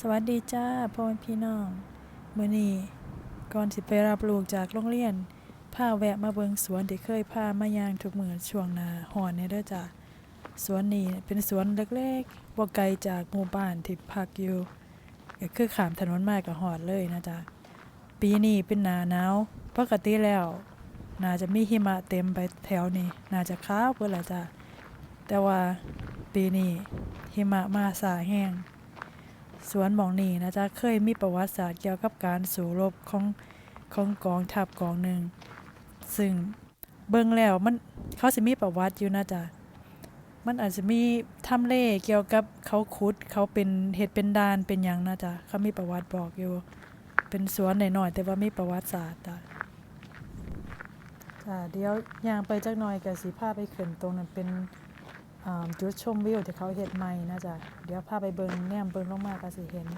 สวัสดีจ้าพ่อแม่พี่น้องมื้อนี้ก่อนสิไปรับลูกจากโรงเรียนพาแวะมาเบิงสวนที่เคยพามายางทุกมื้อช่วงนาร้อนเนี่ยเด้อจ้าสวนนี้เป็นสวนเล็กๆบ่ไกลจากหมู่บ้านที่พักอยู่ก็คือข้ามถนนมาก็ฮอดเลยนะจ้าปีนี้เป็นหนาหนาวปกติแล้ว น่าจะมีหิมะเต็มไปแถวนี้น่าจะขาวเบิดละจ้าแต่ว่าปีนี้หิมะมาสาแห้ง สวนหมองนี้นะจ๊ะเคยมีประวัติศาสตร์เกี่ยวกับการสู้รบของของกองทัพกองหนึ่ง ซึ่งเบิ่งแล้วมันเขาสิมีประวัติอยู่นะจ๊ะมันอาจจะมีทำเล่เกี่ยวกับเขาขุดเขาเป็นเฮ็ดเป็นดานเป็นยังนะจ๊ะเขามีประวัติบอกอยู่ เป็นสวนหน่อยๆแต่ว่ามีประวัติศาสตร์จ้ะจ้ะเดี๋ยวย่างไปจักหน่อยก็สิพาไปขึ้นตรงนั้นเป็น จุดชมวิวที่เขาเฮ็ดใหม่นะจ๊ะเดี๋ยวพาไปเบิงแนมเบิงลงมาก็สิเห็น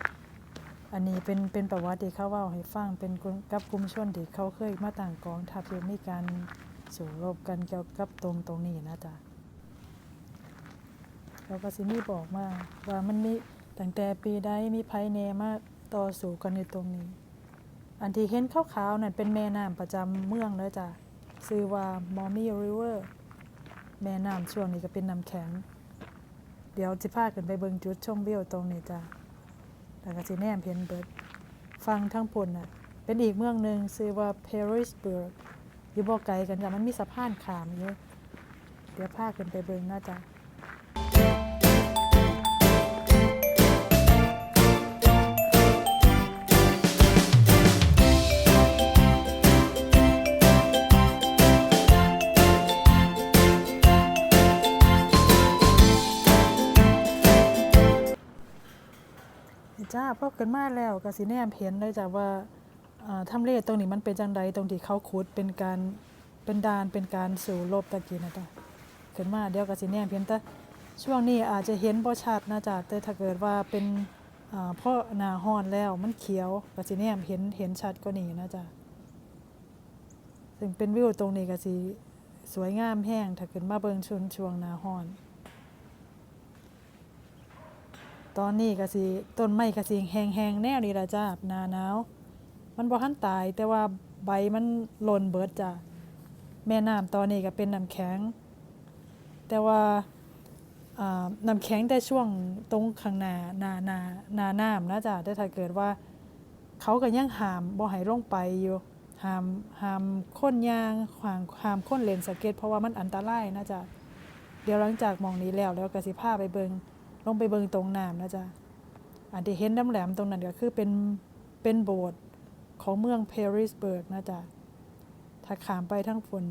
อันนี้เป็นเป็นประวัติที่เขาเว้าให้ฟังเป็นกับกลุ่มชนที่เขาเคยมาต่างกองทัพอยู่มีการสู้รบกันเกี่ยวกับตรงตรงนี้นะจ๊ะแล้วก็สิมีบอกมาว่ามันมีตั้งแต่ปีใดมีภัยแน่มาต่อสู้กันในตรงนี้ อันที่เห็นขาวๆนั่นเป็นแม่น้ำประจำเมืองเด้อจ้ะชื่อว่า Mommy River แม่น้ำช่วงนี้ก็เป็นน้ำแข็ง เดี๋ยวสิพาขึ้นไปเบิงจุดชมวิวตรงนี้จ้ะแล้วก็สิแนมเพนเบิร์ดฟังทั้งปุ่นน่ะ เป็นอีกเมืองหนึ่งชื่อว่าเพริสเบิร์กอยู่บ่ไกลกันจ้ะมันมีสะพานขามเยอะเดี๋ยวพาขึ้นไปเบิงนะจ๊ะ จ้าพอขึ้นมาแล้วก็สิแนมเห็นเลยจ้ะว่าอ่าทำเลตรงนี้มันเป็นจังใดตรงที่เขาขุดเป็นการเป็นดานเป็นการสู่รบตะกี้นะจ๊ะขึ้นมาเดี๋ยวก็สิแนมเห็นแต่ช่วงนี้อาจจะเห็นบ่ชัดนะจ๊ะแต่ถ้าเกิดว่าเป็นอ่าเพราะหนาร้อนแล้วมันเขียวก็สิแนมเห็นเห็นชัดกว่านี้นะจ๊ะซึ่งเป็นวิวตรงนี้ก็สิสวยงามแห้งถ้าขึ้นมาเบิ่งชนช่วงหนาร้อน ตอนนี้ก็สิต้นไม้ก็สิแห้งๆแนวนี้ล่ะจ้าหน้าหนาว มันบ่ทันตายแต่ว่าใบมันหล่นเบิดจ้ะแม่น้ำตอนนี้ก็เป็นน้ำแข็ง แต่ว่าอ่าน้ำแข็งแต่ช่วงตรงข้างหน้าหน้าหน้าหน้าน้ำนะจ้ะแต่ถ้าเกิดว่าเขาก็ยังหามบ่ให้ลงไปอยู่หามหามคนยางขวางห้ามคนเลนสเก็ตเพราะว่ามันอันตรายนะจ๊ะเดี๋ยวหลังจากมองนี้แล้วแล้วก็สิพาไปเบิง ลงไปเบิงตรงน้ำนะจ๊ะอันที่เห็นน้ำแหลมตรงนั้นก็คือเป็นเป็นโบสถ์ของเมืองเพริสเบิร์กนะจ๊ะถ้าขามไปทั้งฝน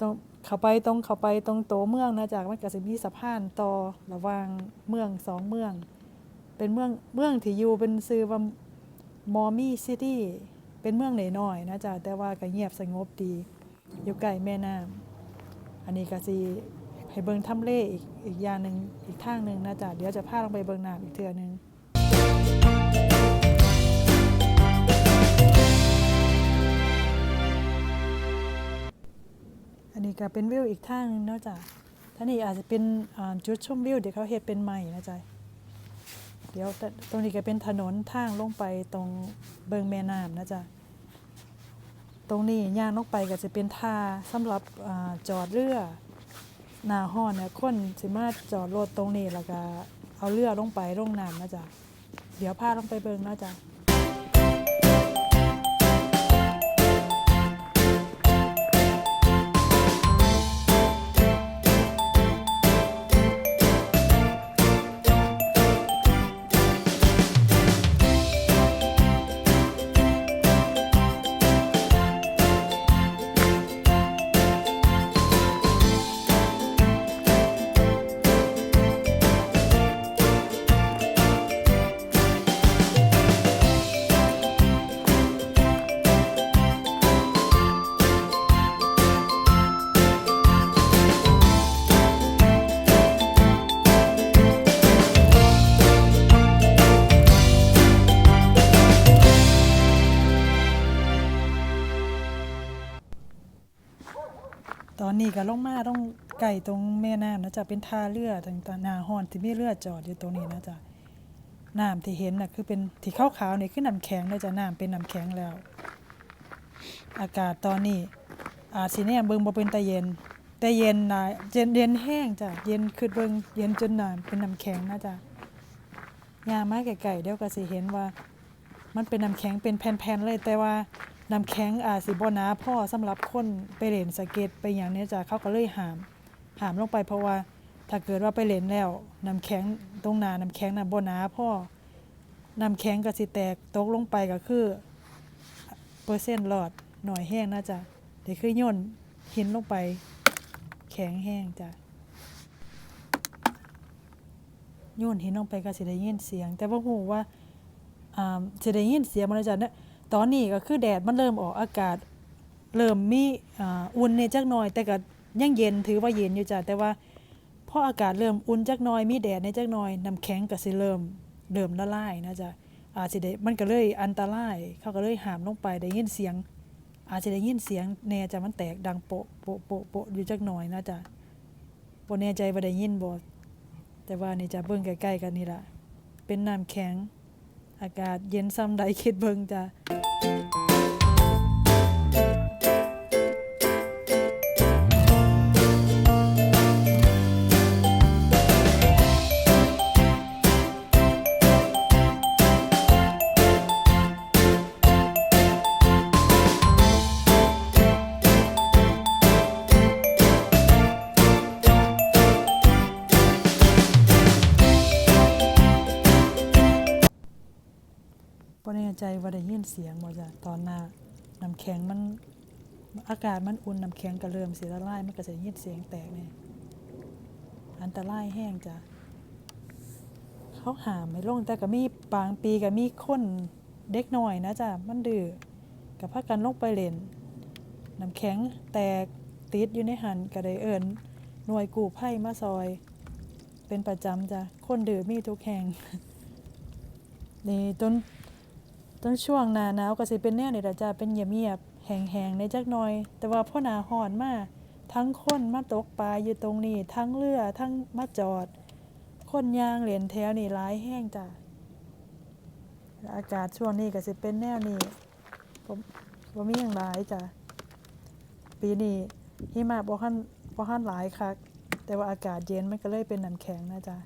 ตรงเข้าไปตรงเข้าไปตรงโตเมืองนะจ๊ะมันก็จะมีสะพานต่อระหว่างเมืองสองเมือง เป็นเมืองเมืองที่อยู่เป็นซื้อว่ามอมี่ซิตี้เป็นเมืองหน่อยๆนะจ๊ะแต่ว่าก็เงียบสงบดี อยู่ใกล้แม่น้ำอันนี้ก็สิ ให้เบิงทำเลอีกอีกอย่างหนึ่งอีกทางหนึ่งนะจ๊ะเดี๋ยวจะพาลงไปเบิงน้ำอีกเทือหนึงอันนี้ก็เป็นวิวอีกทางหนึงเนาะจ๊ะท่านี้อาจจะเป็นจุดชมวิวเดี๋ยวเขาเฮ็ดเป็นใหม่นะจ๊ะเดี๋ยวตตรงนี้ก็เป็นถนนทางลงไปตรงเบิงแม่น้ำนะจ๊ะตรงนี้ย่างลงไปก็จะเป็นท่าสำหรับอจอดเรือ หน้าห้อนเนี่ยคนสิมาจอดรถตรงนี้แล้วก็เอาเรือลงไปลงน้ำนะจ๊ะเดี๋ยวพาลงไปเบิ่งนะจ๊ะ อนนี้ก็ลงมาต้องไก่ตรงแม่น้ำนะจ๊ะเป็นท่าเรือต่างๆนาห้อนที่มีเรือจอดอยู่ตรงนี้นะจ๊ะน้ำที่เห็นน่ะคือเป็นที่ขาวๆนี่คือน้ำแข็งเด้อจ้ะน้ำเป็นน้ำแข็งแล้ว อากาศตอนนี้อาสิแนมเบิงบ่เป็นตาเย็นแต่เย็นนะเย็นเย็นแห้งจ้ะเย็นคือเบิงเย็นจนน้ำเป็นน้ำแข็งนะจ้ะยามาไกลๆเดี๋ยวก็สิเห็นว่า มันเป็นน้ำแข็งเป็นแผ่นๆเลยแต่ว่า น้ำแข็งอาจสิบ่นาพ่อสำหรับคนไปเล่นสเก็ตไปหยังเนี่ยจ้ะเขาก็เลยหามหามลงไปเพราะว่าถ้าเกิดว่าไปเล่นแล้วน้ำแข็งตรงหน้าน้ำแข็งน่ะบ่นาพ่อน้ำแข็งก็สิแตกตกลงไปก็คือเปอร์เซ็นต์รอดหน่อยแห้งนะจ๊ะเดี๋ยวคือโย่นหินลงไป แข็งแห้งจ้ะโยนหินลงไปก็สิได้ยินเสียง แต่ว่าหูว่าอ่าสิได้ยินเสียงมันจะเนี่ย ตอนนี้ก็คือแดดมันเริ่มออกอากาศ เริ่มมีอุ่นในจักหน่อย แต่ก็ยังเย็นถือว่าเย็นอยู่จ้ะแต่ว่าพออากาศเริ่มอุ่นจักหน่อยมีแดดในจักหน่อยน้ำแข็งก็สิเริ่มเริ่มละลายนะจ๊ะอาจสิได้มันก็เลยอันตรายเขาก็เลยหามลงไปได้ยินเสียง อาจจะได้ยินเสียงแน่จะมันแตกดังโปะโปะโปะโปะอยู่จักหน่อยนะจ๊ะบ่แน่ใจว่าได้ยินบ่แต่ว่านี่จะเบิ่งใกล้ๆกันนี่ล่ะเป็นน้ำแข็ง อากาศเย็นซ้ำใดคิดเบิ่งจ้ะ บ่แน่ใจว่าได้ยินเสียงบ่จ้ะตอนหน้าน้ำแข็งมันอากาศมันอุ่นน้ำแข็งก็เริ่มสิละลายมันก็จะยินเสียงแตกนี่อันตรายแห้งจ้ะเขาหามไม่ลงแต่ก็มีบางปีก็มีคนเด็กน้อยนะจ้ะมันดื้อก็พากันลงไปเล่นน้ำแข็งแตกติดอยู่ในหันก็ได้เอิ้นหน่วยกู้ภัยมาซอย เป็นประจำจ้ะคนดื้อมีทุกแห่งนี่ต้น ต้นช่วงหน้าหนาวก็สิเป็นแนวนี่ล่ะจ้ะเป็นเงียบๆแห้งๆในจักหน่อย แต่ว่าพ่อหนาร้อนมาทั้งคนมาตกปลาอยู่ตรงนี้ ทั้งเรือทั้งมาจอด คนยางเหรียญแถวนี่หลายแห้งจ้ะอากาศช่วงนี้ก็สิเป็นแนวนี้ผมบ่มีหยังหลายจ้ะปีนี้หิมะบ่คันบ่คันหลายคักแต่ว่าอากาศเย็นมันก็เลยเป็นน้ำแข็งนะจ๊ะ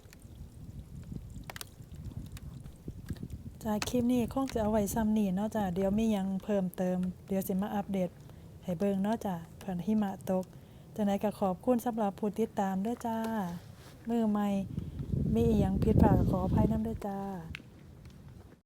จ้าคลิปนี้คงจะเอาไว้ซ้ำนี่เนาะจ้ะเดี๋ยวมียังเพิ่มเติม เดี๋ยวสิมาอัปเดตให้เบิ่งเนาะจ้ะเพิ่นหิมะตกจังไดก็ขอบคุณสำหรับผู้ติดตามด้วยจ้า มือใหม่มีอีหยังผิดพลาดก็ขออภัยนำด้วยจ้า